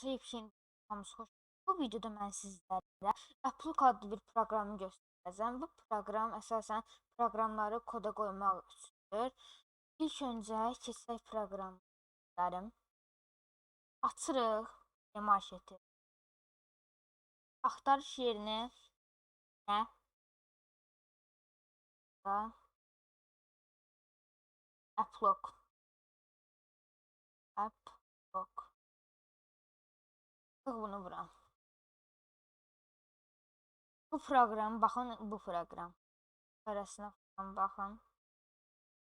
Sevkin hamısı xoş. Bu videoda mən sizlərə Uplook adlı bir proqramı göstərəcəm. Bu proqram əsasən proqramları koda qoymaq üçündür. İlk öncə keçsək proqramlarım. Açırıq marketi. Axtarış yerinə nə? Da Uplook. Uplook. Tık bunu bura. Bu proqram, baxın bu proqram. Arasına baxın.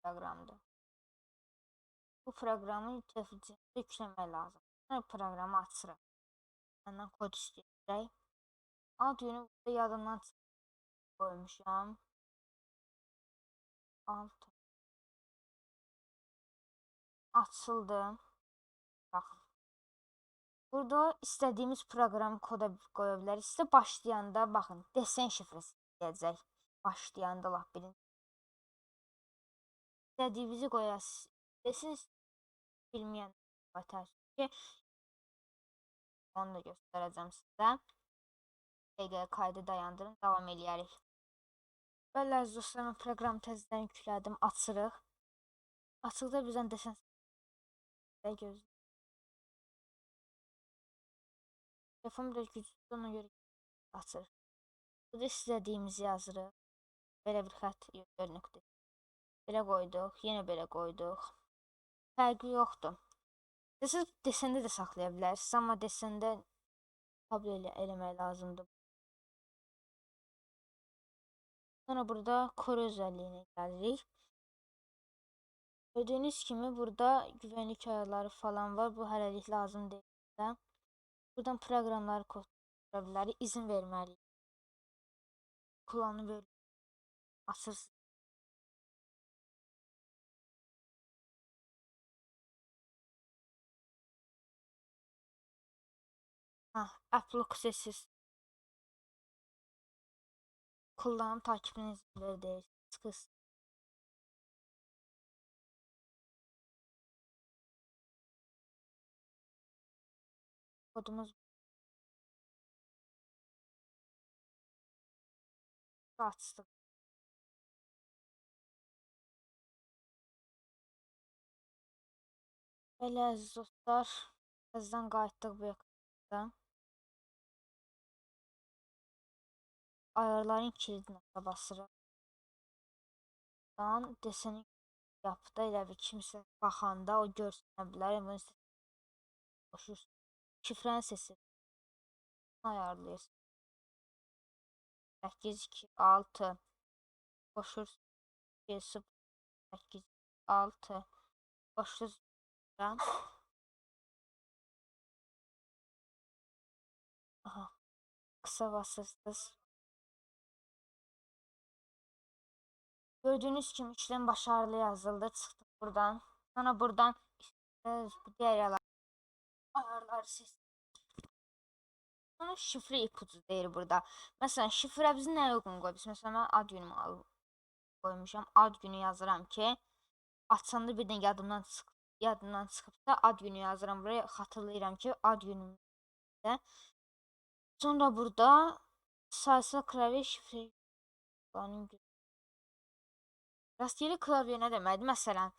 Proqramdır. Bu proqramı telefonda yükləmək lazım. Sonra proqramı açırıq. Məndən kod istəyirək. Ad günü burada yadımdan qoymuşam. 6 açıldı. Baxın. Burada istədiyimiz proqramı koda qoya bilərik. Sizə başlayanda baxın, desen şifrəsi deyəcək. Başlayanda lap bilin. İstədiyinizi qoyasınız. Desin bilməyən batər onu da göstərəcəm sizə. Dəqiqə kaydı dayandırın, davam eləyərik. Belə əziz dostlarım, proqramı təzədən yüklədim, açırıq. Açıqda bizdən desen ve Telefon biraz gücsüz ona görə açır. Burada istədiyimizi yazırıq. Belə bir xətt görünükdür. Belə qoyduq, yenə belə qoyduq. Fərqi yoxdur. Siz desəndə də saxlaya bilərsiniz, amma desəndə kablo elə eləmək lazımdır. Sonra burada kore özelliğine gəlirik. Gördüğünüz kimi burada güvenlik ayarları falan var. Bu hələlik lazım deyil. Buradan programlar kurabilir. izin vermeli. Kullanı böyle asırsın. Ah, Uplock sessiz. Kullanım takibini verdi. Kız. Kodumuz açtık. Belə əziz dostlar, birazdan qayıtdıq bu ekranda. Ayarların kilidinə basırıq. Dan deseni yapdı elə bir kimsə baxanda o görsənə bilər. Bunu boşursun. Şifren sesi. Ayarlıyorsun. 8 2 6 koşur 0 8 6 koşur Aha. Kısa basırsız. Gördüğünüz gibi işlem başarılı yazıldı. Çıktık buradan. Sonra buradan işte diğer ayarlar ses. Sonra şifre ipucu deyir burada. Məsələn, şifrəmizi nəyə uyğun qoyubuz? Məsələn, mən ad günümü alıb qoymuşam. Ad günü yazıram ki, açanda birdən yadımdan çıxıb, yadımdan çıxıbsa ad günü yazıram. Buraya xatırlayıram ki, ad günümdə. Sonra burada sayısal klavye şifre Rastgele klavye nə deməkdir? Məsələn,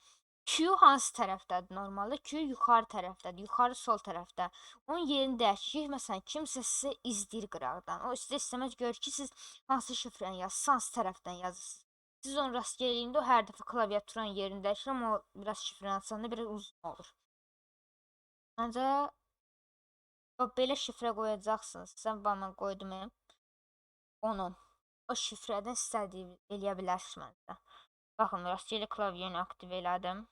Q hansı tərəfdədir normalda? Q yuxarı tərəfdədir, yuxarı sol tərəfdə. Onun yerini dəyişəcək. Məsələn, kimsə sizə izləyir qıraqdan. O sizə istəməz görür ki, siz hansı şifrəni yazırsınız, hansı tərəfdən yazırsınız. Siz onu rast gəliyində o hər dəfə klaviaturun yerini dəyişir, amma o biraz şifrəni açanda biraz uzun olur. Ancaq belə şifrə qoyacaqsınız. Sən bana qoydum onu. O şifrədən istədiyini eləyə bilərsiniz məncə. Baxın, rastgele klavyeni aktiv elədim.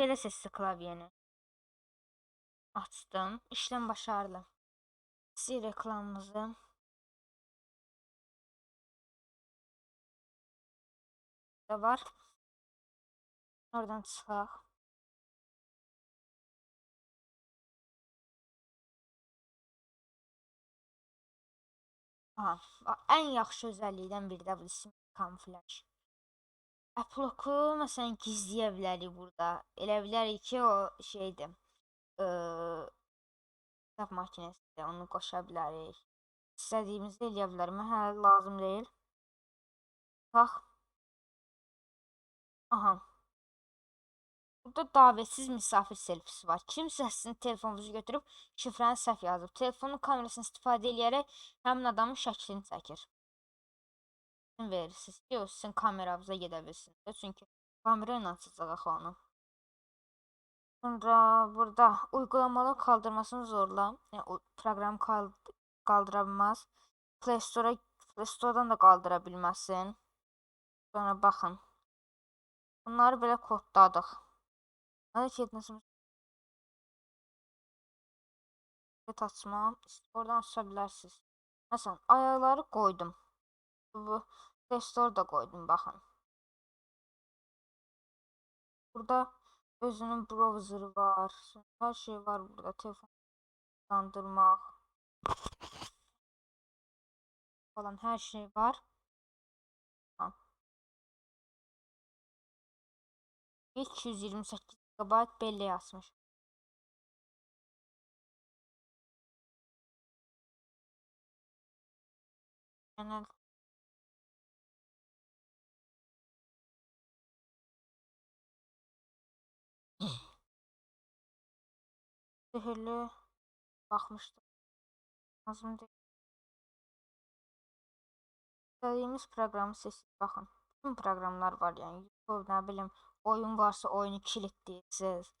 Belə sesli klavyeni açdım. İşlem başarılı. Sil reklamımızı. Da var. Oradan çıxaq. Aha, ən yaxşı özəllikdən biri də bu kamuflaj. Upload'u məsələn gizləyə bilərik burada. Elə bilərik ki, o şeydir. makinesi də onu qoşa bilərik. İstədiyimizi eləyə bilərik. Mən hələ lazım deyil. Bax. Aha. Burada davetsiz misafir selfisi var. Kimsə sizin telefonunuzu götürüb şifrəni səhv yazıb. Telefonun kamerasını istifadə edərək həmin adamın şəklini çəkir. Verirsiniz ki, o sizin kameranıza gedə bilsin. Çünki kamera ilə axı onu. Sonra burada uygulamaları kaldırmasını zorla. Yəni o proqramı kal qaldıra bilməz. Play Store-a Play Store-dan da qaldıra bilməzsən. Sonra baxın. Bunları belə kodladıq. Hadi ki, etməsin. Evet açmam. Oradan açsa bilərsiniz. Məsələn, ayaqları qoydum. Bu Play Store-da qoydum, baxın. Burada özünün browseri var. Hər şey var burada. Telefon kandırmaq falan hər şey var. Ha. 228 GB belli yazmış. Genel Sihirli baxmışdım. Lazım deyil. İstədiyimiz proqramı seçib baxın. Bütün proqramlar var, yəni YouTube, nə bilim, oyun varsa oyunu kilitləyəcəksiniz.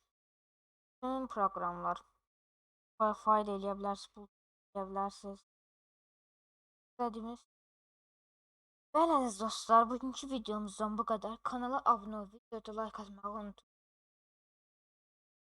Bütün proqramlar. İlə eləyə bilərsiniz, Bluetooth eləyə bilərsiniz. İstədiyiniz Bəli dostlar, bugünkü videomuzdan bu qədər. Kanala abunə olub, videoda like atmağı unutmayın.